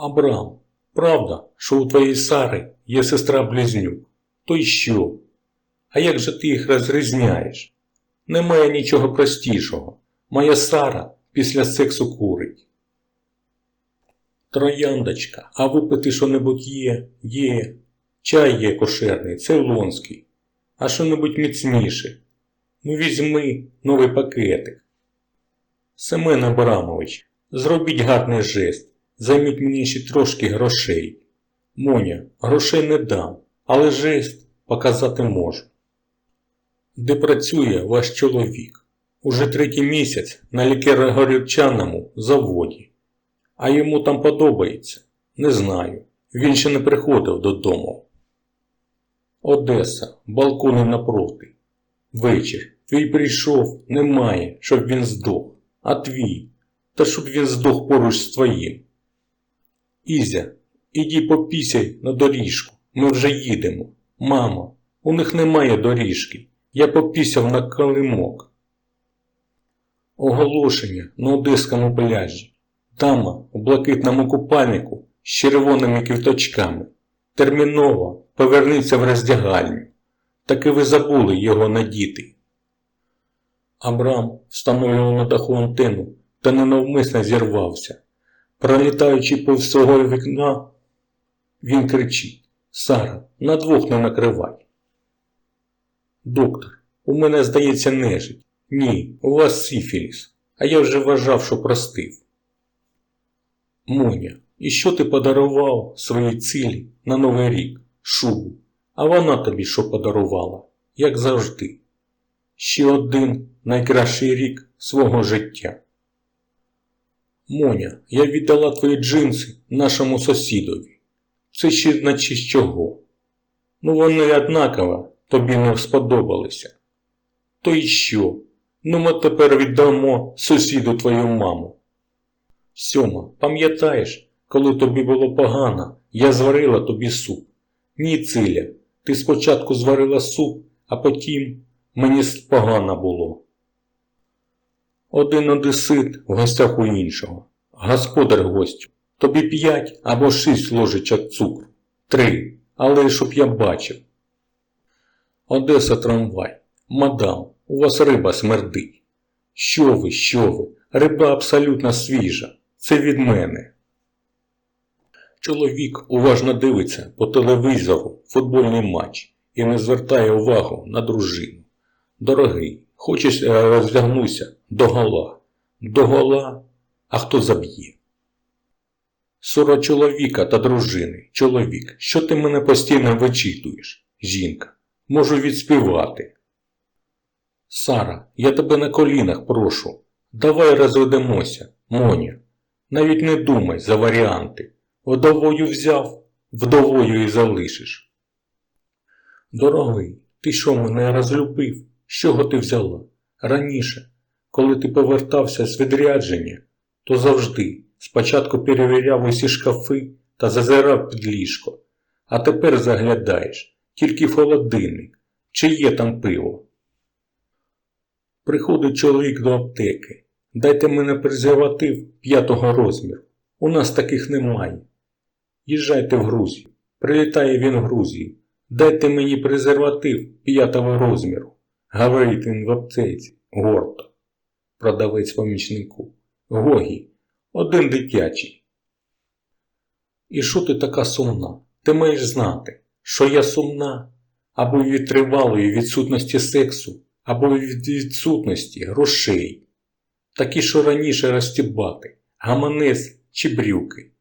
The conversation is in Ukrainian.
Абрам, правда, що у твоєї Сари є сестра близнюк? То й що? А як же ти їх розрізняєш? Немає нічого простішого. Моя Сара після сексу курить. Трояндочка, а випити що-небудь є? Є. Чай є кошерний, цейлонський. А що-небудь міцніше? Ну візьми новий пакетик. Семен Абрамович, зробіть гарний жест. Займіть мені ще трошки грошей. Моня, грошей не дам, але жест показати можу. Де працює ваш чоловік? Уже третій місяць на лікарно-горівчаному заводі. А йому там подобається? Не знаю. Він ще не приходив додому. Одеса, балкони напроти. Вечір. Твій прийшов, немає, щоб він здох. А твій, та щоб він здох поруч з твоїм. Ізя, іди попісяй на доріжку. Ми вже їдемо. Мамо, у них немає доріжки. Я попісяв на калимок. Оголошення на одеському пляжі. Дама у блакитному купальнику з червоними квіточками. Терміново поверніться в роздягальню. Таки ви забули його надіти. Абрам встановлював на даху антенну та ненавмисно зірвався. Пролітаючи повз свого вікна, він кричить Сара, на двох не накривай. Доктор, у мене здається нежить. Ні, у вас сифіліс, а я вже вважав, що простив. Моня, і що ти подарував своїй цілі на Новий рік? Шубу. А вона тобі що подарувала, як завжди. Ще один найкращий рік свого життя. Моня, я віддала твої джинси нашому сусідові. Це ще наче з чого? Ну вони однаково тобі не сподобалися. То й що? Ну ми тепер віддамо сусіду твою маму. Сьома, пам'ятаєш, коли тобі було погано, я зварила тобі суп. Ні, Циля, ти спочатку зварила суп, а потім мені погано було. Один одесит в гостях у іншого. Господар гостю, тобі п'ять або шість ложечок цукру. Три, але щоб я бачив. Одеса трамвай. Мадам, у вас риба смердить. Що ви, що ви? Риба абсолютно свіжа. Це від мене. Чоловік уважно дивиться по телевізору футбольний матч і не звертає увагу на дружину. Дорогий, хочеш е, роздягнуся до гола. До гола, а хто заб'є? Ссора чоловіка та дружини. Чоловік, що ти мене постійно вичитуєш? Жінка, можу відспівати. Сара, я тебе на колінах прошу. Давай розведемося, Моня. Навіть не думай за варіанти. Вдовою взяв, вдовою і залишиш. Дорогий, ти що мене розлюбив? Чого ти взяла? Раніше, коли ти повертався з відрядження, то завжди спочатку перевіряв усі шкафи та зазирав під ліжко, а тепер заглядаєш тільки в холодильник, чи є там пиво. Приходить чоловік до аптеки. Дайте мене презерватив п'ятого розміру. У нас таких немає. Їжджайте в Грузію. Прилітає він в Грузію. Дайте мені презерватив п'ятого розміру. Він в аптеці. Гордо. Продавець помічнику. Гогі. Один дитячий. І що ти така сумна? Ти маєш знати, що я сумна або від тривалої відсутності сексу, або від відсутності грошей. Такі, що раніше розтібати, гаманець чи брюки.